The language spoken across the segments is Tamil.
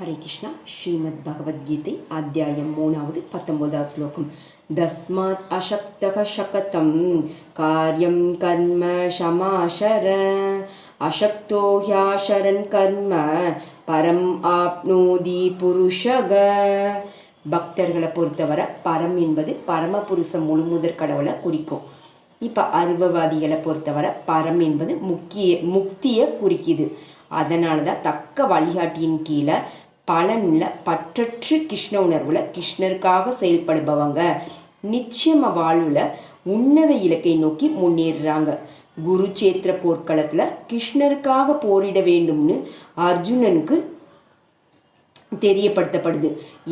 ஹரே கிருஷ்ணா ஸ்ரீமத் பகவத்கீதை அத்தியாயம் மூணாவது பத்தொன்பதாவது ஸ்லோகம். தஸ்மாத் அசக்தக சகதம் காரியம் கர்ம சமாசர. அசக்தோ ஹ்யாசரன் கர்ம பரம் ஆப்னோதி புருஷக. பக்தர்களை பொறுத்தவரை பரம் என்பது பரமபுருஷ முழுமுதற் கடவுளை குறிக்கும். இப்போ அருவவாதிகளை பொறுத்தவரை பரம் என்பது முக்கிய முக்தியை குறிக்குது. அதனால தான் தக்க வழிகாட்டியின் கீழே பலனில் பற்றற்று கிருஷ்ண உணர்வில் கிருஷ்ணருக்காக செயல்படுபவங்க. நிச்சயம வாழ்வில் உன்னத இலக்கை நோக்கி முன்னேறுறாங்க. குருச்சேத்திர போர்க்களத்தில் கிருஷ்ணருக்காக போரிட வேண்டும்னு அர்ஜுனனுக்கு தெரியப்படுத்தப்படுது.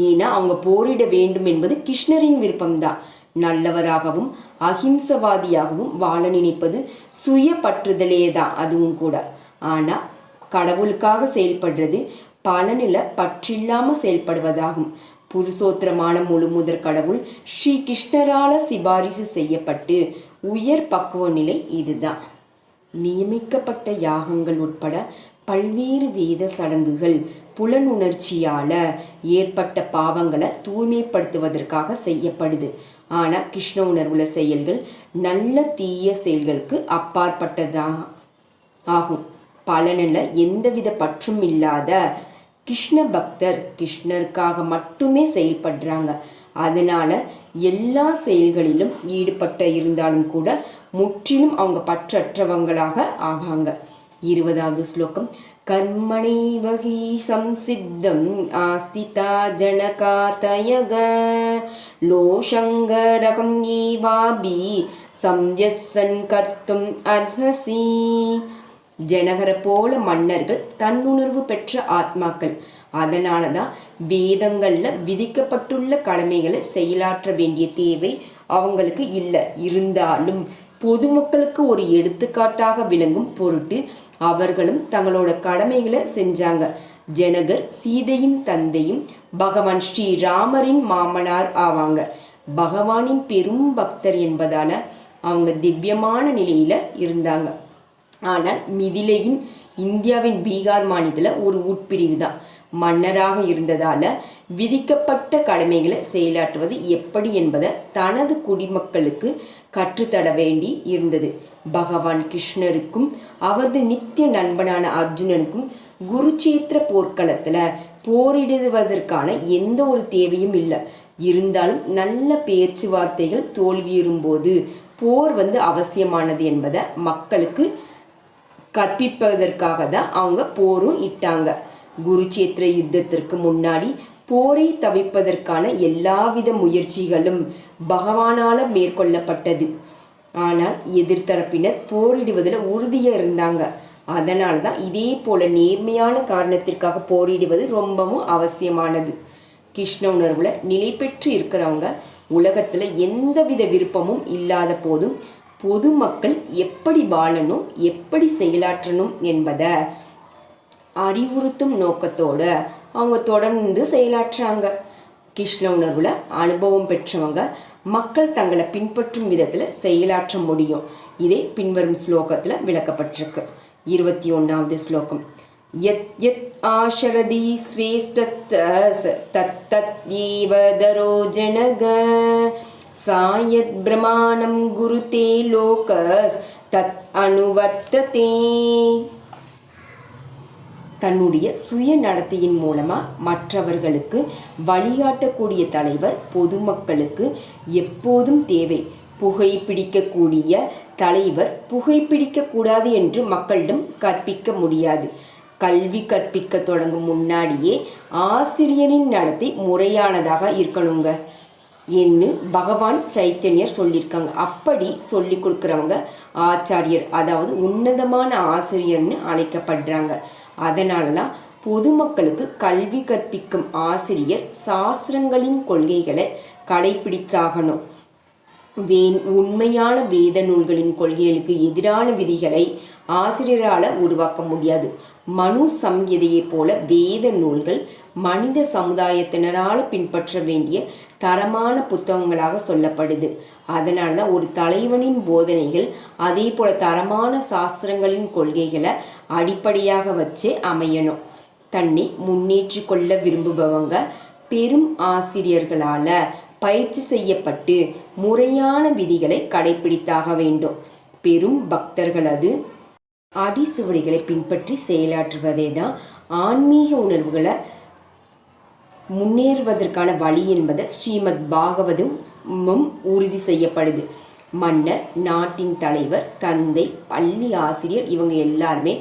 ஏன்னா அவங்க போரிட வேண்டும் என்பது கிருஷ்ணரின் விருப்பம்தான். நல்லவராகவும் அஹிம்சவாதியாகவும் வாழ நினைப்பது சுய பற்றுதலே தான் அதுவும் கூட. ஆனால் கடவுளுக்காக செயல்படுறது பலனில் பற்றில்லாமல் செயல்படுவதாகும். புருஷோத்திரமான முழு முதற் கடவுள் ஸ்ரீ கிருஷ்ணரால சிபாரிசு செய்யப்பட்டு உயர் பக்குவ நிலை இதுதான். நியமிக்கப்பட்ட யாகங்கள் உட்பட பல்வேறு வேத சடங்குகள் புலனுணர்ச்சியால ஏற்பட்ட பாவங்களை தூய்மைப்படுத்துவதற்காக செய்யப்படுது. ஆனால் கிருஷ்ண உணர்வுல செயல்கள் நல்ல தீய செயல்களுக்கு அப்பாற்பட்டதா ஆகும். பலனில் எந்தவித பற்றும் இல்லாத கிருஷ்ண பக்தர் கிருஷ்ணருக்காக மட்டுமே செயல்படுறாங்க. அதனால எல்லா செயல்களிலும் ஈடுபட்ட இருந்தாலும் கூட முற்றிலும் அவங்க பற்றற்றவங்களாக ஆவாங்க. இருபதாவது ஸ்லோகம். கர்மணைவகி சம்சித்தம் ஆஸ்திதா ஜனகார்த்தயக லோஷங்கரகம் ஈவாபி சம்யசன் கர்த்தும் அர்ஹசி. ஜனகரை போல மன்னர்கள் தன்னுணர்வு பெற்ற ஆத்மாக்கள். அதனால தான் வேதங்களில் விதிக்கப்பட்டுள்ள கடமைகளை செயலாற்ற வேண்டிய தேவை அவங்களுக்கு இல்லை. இருந்தாலும் பொதுமக்களுக்கு ஒரு எடுத்துக்காட்டாக விளங்கும் பொருட்டு அவர்களும் தங்களோட கடமைகளை செஞ்சாங்க. ஜனகர் சீதையின் தந்தையும் பகவான் ஸ்ரீராமரின் மாமனார் ஆவாங்க. பகவானின் பெரும் பக்தர் என்பதால அவங்க திவ்யமான நிலையில இருந்தாங்க. ஆனால் மிதிலையின் இந்தியாவின் பீகார் மாநிலத்தில் ஒரு உட்பிரிவு தான். மன்னராக இருந்ததால் விதிக்கப்பட்ட கடமைகளை செயலாற்றுவது எப்படி என்பதை தனது குடிமக்களுக்கு கற்றுத்தர வேண்டி இருந்தது. பகவான் கிருஷ்ணருக்கும் அவரது நித்திய நண்பனான அர்ஜுனனுக்கும் குருச்சேத்திர போர்க்களத்தில் போரிடுவதற்கான எந்த ஒரு தேவையும் இல்லை. இருந்தாலும் நல்ல பேச்சுவார்த்தைகள் தோல்வியுறும்போது போர் வந்து அவசியமானது என்பதை மக்களுக்கு கற்பிப்பதற்காக தான் அவங்க போரும் இட்டாங்க. குருச்சேத்திர யுத்தத்திற்கு முன்னாடி போரை தவிப்பதற்கான எல்லாவித முயற்சிகளும் பகவானால மேற்கொள்ளப்பட்டது. ஆனால் எதிர்த்தரப்பினர் போரிடுவதில் உறுதியாக இருந்தாங்க. அதனால தான் இதே போல நேர்மையான காரணத்திற்காக போரிடுவது ரொம்பவும் அவசியமானது. கிருஷ்ண உணர்வுல நிலை பெற்று இருக்கிறவங்க உலகத்தில் எந்தவித விருப்பமும் இல்லாத போதும் பொதுமக்கள் எப்படி வாழணும் எப்படி செயலாற்றணும் என்பதை அறிவுறுத்தும் நோக்கத்தோடு அவங்க தொடர்ந்து செயலாற்றுறாங்க கிருஷ்ண உணர்வில் அனுபவம் பெற்றவங்க மக்கள் தங்களை பின்பற்றும் விதத்தில் செயலாற்ற முடியும். இதே பின்வரும் ஸ்லோகத்தில் விளக்கப்பட்டிருக்கு. இருபத்தி ஒன்றாவது ஸ்லோகம். யத் யத் ஆஷரதி ஸ்ரேஷ்டத் தத் தத் ஏவதரோ சாயத் பிரமாணம் குருதே லோகஸ் தத் அனுவர்த்ததே தன்னுடைய சுய நடத்தையின் மூலமாக மற்றவர்களுக்கு வழிகாட்டக்கூடிய தலைவர் பொதுமக்களுக்கு எப்போதும் தேவை. புகைப்பிடிக்கக்கூடிய தலைவர் புகைப்பிடிக்கக்கூடாது என்று மக்களிடம் கற்பிக்க முடியாது. கல்வி கற்பிக்க தொடங்கும் முன்னாடியே ஆசிரியரின் நடத்தை முறையானதாக இருக்கணுங்க. என்று பகவான் சைத்தன்யர் சொல்லியிருக்காங்க. அப்படி சொல்லி கொடுக்குறவங்க ஆச்சாரியர் அதாவது உன்னதமான ஆசிரியர்னு அழைக்கப்படுறாங்க. அதனால தான் பொதுமக்களுக்கு கல்வி கற்பிக்கும் ஆசிரியர் சாஸ்திரங்களின் கொள்கைகளை கடைபிடித்தாகணும் வே உண்மையான வேத நூல்களின் கொள்கைகளுக்கு எதிரான விதிகளை ஆசிரியரால் உருவாக்க முடியாது. மனு சம்ஹிதையைப் போல வேத நூல்கள் மனித சமுதாயத்தினரால் பின்பற்ற வேண்டிய தரமான புத்தகங்களாக சொல்லப்படுது. அதனால தான் ஒரு தலைவனின் போதனைகள் அதே போல தரமான சாஸ்திரங்களின் கொள்கைகளை அடிப்படையாக வச்சு அமையணும். தன்னை முன்னேற்றி கொள்ள விரும்புபவங்க பெரும் ஆசிரியர்களால் பயிற்சி செய்யப்பட்டு முறையான விதிகளை கடைபிடித்தாக வேண்டும். பெரும் பக்தர்களது அடிசுவடிகளை பின்பற்றி செயலாற்றுவதே தான் ஆன்மீக உணர்வுகளை முன்னேறுவதற்கான வழி என்பதை ஸ்ரீமத் பாகவதம் உறுதி செய்யப்படுது. மன்னர் நாட்டின் தலைவர் தந்தை பள்ளி ஆசிரியர் இவங்க எல்லாருமே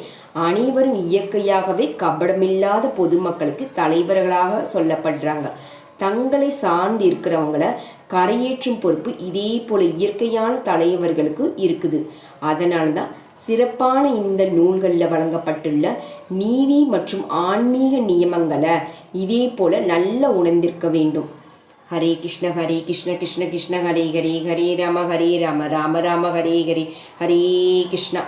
அனைவரும் இயற்கையாகவே கபடமில்லாத பொதுமக்களுக்கு தலைவர்களாக சொல்லப்படுறாங்க. தங்களை சார்ந்து இருக்கிறவங்கள கரையேற்றும் பொறுப்பு இதே போல இயற்கையான தலைவர்களுக்கு இருக்குது. அதனால தான் சிறப்பான இந்த நூல்களில் வழங்கப்பட்டுள்ள நீதி மற்றும் ஆன்மீக நியமங்களை இதே போல நல்ல உணர்ந்திருக்க வேண்டும். ஹரே கிருஷ்ண ஹரே கிருஷ்ண கிருஷ்ண கிருஷ்ண ஹரே ஹரே ஹரே ராம ஹரே ராம ராம ராம ஹரே ஹரே. ஹரே கிருஷ்ணா.